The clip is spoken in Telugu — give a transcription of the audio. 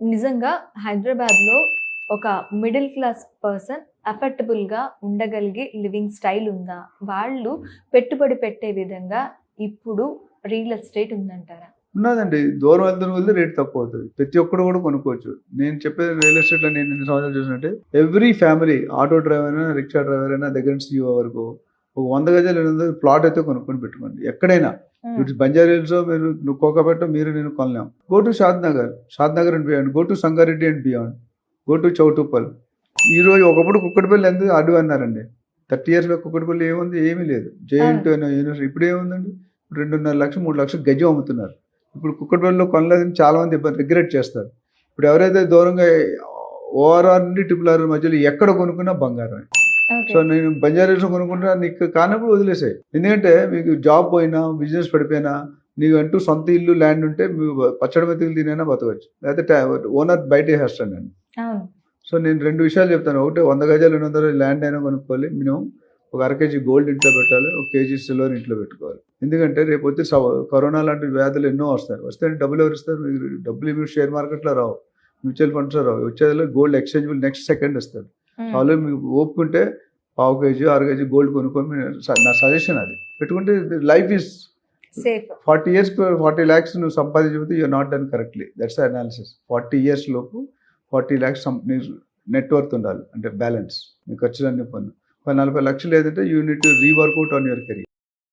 నిజంగా హైదరాబాద్లో ఒక మిడిల్ క్లాస్ పర్సన్ అఫర్టబుల్గా ఉండగలిగే లివింగ్ స్టైల్ ఉందా? వాళ్ళు పెట్టుబడి పెట్టే విధంగా ఇప్పుడు రియల్ ఎస్టేట్ ఉందంటారా? ఉన్నదండి. దూరం వెళ్తున్న వల్ల రేట్ తక్కువ అవుతుంది. ప్రతి ఒక్కరు కూడా కొనుక్కోవచ్చు. నేను చెప్పేది రియల్ ఎస్టేట్లో నేను ఎన్ని సంవత్సరాలు చూసినట్టే ఎవ్రీ ఫ్యామిలీ ఆటో డ్రైవర్ అయినా రిక్షా డ్రైవర్ అయినా దగ్గర నుంచి వరకు ఒక వంద గజాలు ఎనిమిది ప్లాట్ అయితే కొనుక్కొని పెట్టుకోండి. ఎక్కడైనా ఇటు బంజారా హిల్స్ మీరు నువ్వు కోకబెట్ట మీరు నేను కొనలేం. Go to Shadnagar Shadnagar and beyond go to Sangareddy and beyond go to Choutuppal ఈ రోజు ఒకప్పుడు కుక్కటిపల్లి ఎంత అడ్డు అన్నారండి? థర్టీ ఇయర్స్ బ్యాక్ కుక్కటిపల్లి ఏముంది? ఏమీ లేదు. జేఎన్టీ యూనివర్సిటీ ఇప్పుడు ఏముందండి? రెండున్నర లక్షలు మూడు లక్షలు గజం అమ్ముతున్నారు. ఇప్పుడు కుక్కటిపల్లిలో కొనలేదని చాలా మంది ఇబ్బంది రిగ్రెట్ చేస్తారు. ఇప్పుడు ఎవరైతే దూరంగా ఓఆర్ఆర్ నుండి ట్రిపుల్ ఆర్ మధ్యలో ఎక్కడ కొనుక్కున్నా బంగారం సో నేను బంజారా హిల్స్ కొనుక్కుంటా నీకు కానప్పుడు వదిలేసాయి. ఎందుకంటే మీకు జాబ్ పోయినా బిజినెస్ పడిపోయినా నీకు అంటూ సొంత ఇల్లు ల్యాండ్ ఉంటే మీకు పచ్చడి మెతుకులు తినైనా బతకచ్చు లేకపోతే ఓనర్ బయట వేసేస్తాను నేను సో నేను రెండు విషయాలు చెప్తాను. ఒకటి వంద గజాలు రెండు వందల ల్యాండ్ అయినా కొనుక్కోవాలి. మినిమం ఒక అర కేజీ గోల్డ్ ఇంట్లో పెట్టాలి. ఒక కేజీ సిల్వర్ ఇంట్లో పెట్టుకోవాలి. ఎందుకంటే రేపు వచ్చి కరోనా లాంటి వ్యాధులు ఎన్నో వస్తాయి. వస్తే డబ్బులు ఎవరు ఇస్తారు? మీకు డబ్బులు మీరు షేర్ మార్కెట్లో రావు. మ్యూచువల్ ఫండ్స్లో రావు. వచ్చేదిలో గోల్డ్ ఎక్స్చేంజబుల్ నెక్స్ట్ సెకండ్ ఇస్తారు ఆల్రెడీ మీకు ఓపుకుంటే పావు కేజీ ఆరు కేజీ గోల్డ్ కొనుక్కొని నా సజెషన్ అది. పెట్టుకుంటే life is safe forty years forty lakhs నువ్వు సంపాదించకపోతే you are not done correctly that's analysis forty years లోపు ఫార్టీ ల్యాక్స్ నెట్వర్త్ ఉండాలి. అంటే బ్యాలెన్స్ నీ ఖర్చులన్నీ పన్ను ఒక నలభై లక్షలు ఏదంటే you need rework out on your career